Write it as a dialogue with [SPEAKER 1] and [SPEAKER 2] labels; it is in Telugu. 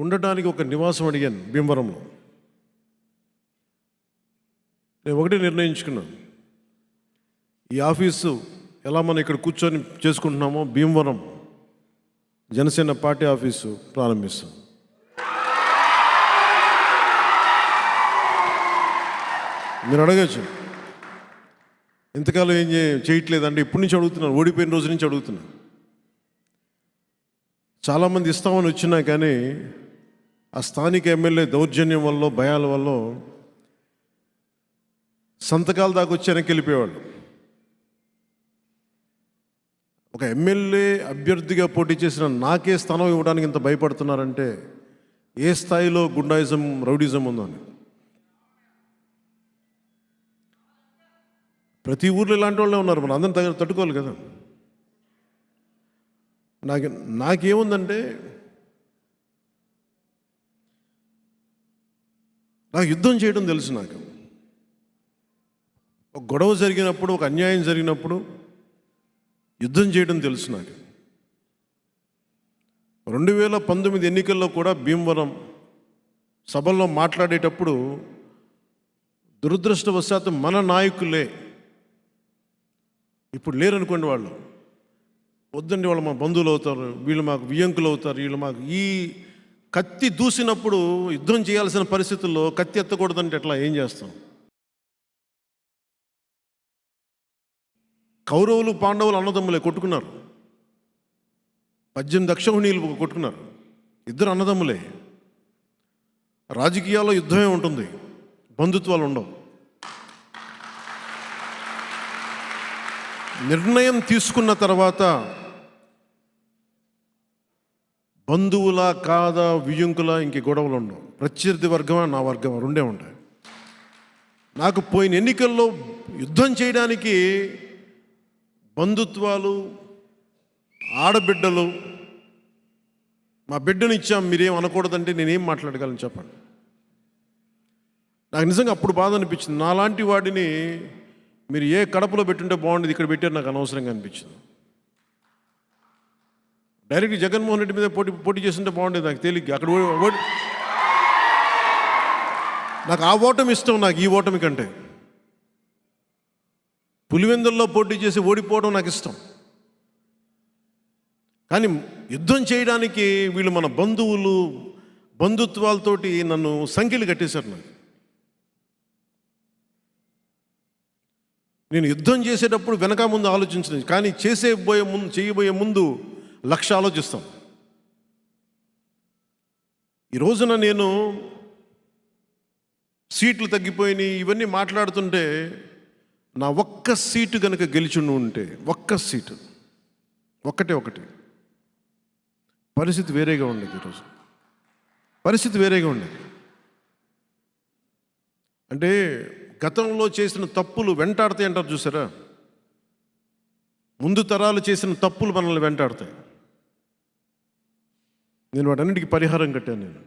[SPEAKER 1] ఉండటానికి ఒక నివాసం అడిగాను భీమవరంలో. నేను ఒకటే నిర్ణయించుకున్నాను. ఈ ఆఫీసు ఎలా మనం ఇక్కడ కూర్చొని చేసుకుంటున్నామో భీమవరం జనసేన పార్టీ ఆఫీసు ప్రారంభిస్తాం. మీరు అడగచ్చు. ఇంతకాలం ఏం చేయట్లేదండి. చేయట్లేదంటే ఇప్పటి నుంచి అడుగుతున్నాను. ఓడిపోయిన రోజు నుంచి అడుగుతున్నాను. చాలామంది ఇస్తామని వచ్చినా కానీ ఆ స్థానిక ఎమ్మెల్యే దౌర్జన్యం వల్ల భయాల వల్ల సంతకాల దాకా వచ్చి వెనక్కి వెళ్ళిపోయేవాళ్ళు. ఒక ఎమ్మెల్యే అభ్యర్థిగా పోటీ చేసిన నాకే స్థానం ఇవ్వడానికి ఇంత భయపడుతున్నారంటే ఏ స్థాయిలో గుండాయిజం రౌడిజం ఉందో అని. ప్రతి ఊర్లో ఇలాంటి వాళ్ళే ఉన్నారు మనం అందరం తగ్గ తట్టుకోవాలి కదా. నాకు నాకేముందంటే నాకు యుద్ధం చేయడం తెలుసు నాకు. ఒక గొడవ జరిగినప్పుడు ఒక అన్యాయం జరిగినప్పుడు యుద్ధం చేయడం తెలుసు నాకు. రెండు వేల పంతొమ్మిది ఎన్నికల్లో కూడా భీమవరం సభల్లో మాట్లాడేటప్పుడు దురదృష్టవశాత్తు మన నాయకులే ఇప్పుడు లేరనుకోండి వాళ్ళు. వద్దండి వాళ్ళు మా బంధువులు అవుతారు వీళ్ళు మాకు వియంకులు అవుతారు వీళ్ళు మాకు ఈ కత్తి దూసినప్పుడు యుద్ధం చేయాల్సిన పరిస్థితుల్లో కత్తి ఎత్తకూడదంటే ఎట్లా? ఏం చేస్తాం? కౌరవులు పాండవులు అన్నదమ్ములే కొట్టుకున్నారు. పద్దెనిమిది దక్షహుణీలు కొట్టుకున్నారు. ఇద్దరు అన్నదమ్ములే. రాజకీయాల్లో యుద్ధమే ఉంటుంది. బంధుత్వాలు ఉండవు. నిర్ణయం తీసుకున్న తర్వాత బంధువులా కాదా వియ్యంకులా ఇంక గొడవలు ఉండవు. ప్రత్యర్థి వర్గమా నా వర్గమా రెండే ఉంటాయి. నాకు పోయిన ఎన్నికల్లో యుద్ధం చేయడానికి బంధుత్వాలు ఆడబిడ్డలు మా బిడ్డను ఇచ్చాం మీరేం అనకూడదంటే నేనేం మాట్లాడగలను చెప్పండి నాకు నిజంగా అప్పుడు బాధ అనిపించింది. నాలాంటి వాడిని మీరు ఏ కడపలో పెట్టుంటే బాగుండేది ఇక్కడ పెట్టారు నాకు అనవసరంగా అనిపించింది. డైరెక్ట్ జగన్మోహన్ రెడ్డి మీద పోటీ పోటీ చేస్తుంటే బాగుండేది నాకు తేలిగ్గా అక్కడ ఓ- నాకు ఆ ఓటమి ఇష్టం నాకు ఈ ఓటమి కంటే. పులివెందుల్లో పోటీ చేసి ఓడిపోవడం నాకు ఇష్టం. కానీ యుద్ధం చేయడానికి వీళ్ళు మన బంధువులు బంధుత్వాలతోటి నన్ను సంఖ్యలు కట్టేశారు నాకు. నేను యుద్ధం చేసేటప్పుడు వెనక ముందు ఆలోచించలేదు. కానీ చేసే పోయే ముందు చేయబోయే ముందు లక్ష ఆలోచిస్తాం ఈ రోజున నేను సీట్లు తగ్గిపోయినాయి ఇవన్నీ మాట్లాడుతుంటే నా ఒక్క సీటు కనుక గెలిచిండు ఉంటే ఒక్క సీటు ఒక్కటే ఒకటి. పరిస్థితి వేరేగా ఉండేది ఈరోజు పరిస్థితి వేరేగా ఉండేది. అంటే గతంలో చేసిన తప్పులు వెంటాడతాయి అంటారు చూసారా? ముందు తరాలు చేసిన తప్పులు మనల్ని వెంటాడతాయి. నేను వాటన్నిటికీ పరిహారం కట్టాను నేను.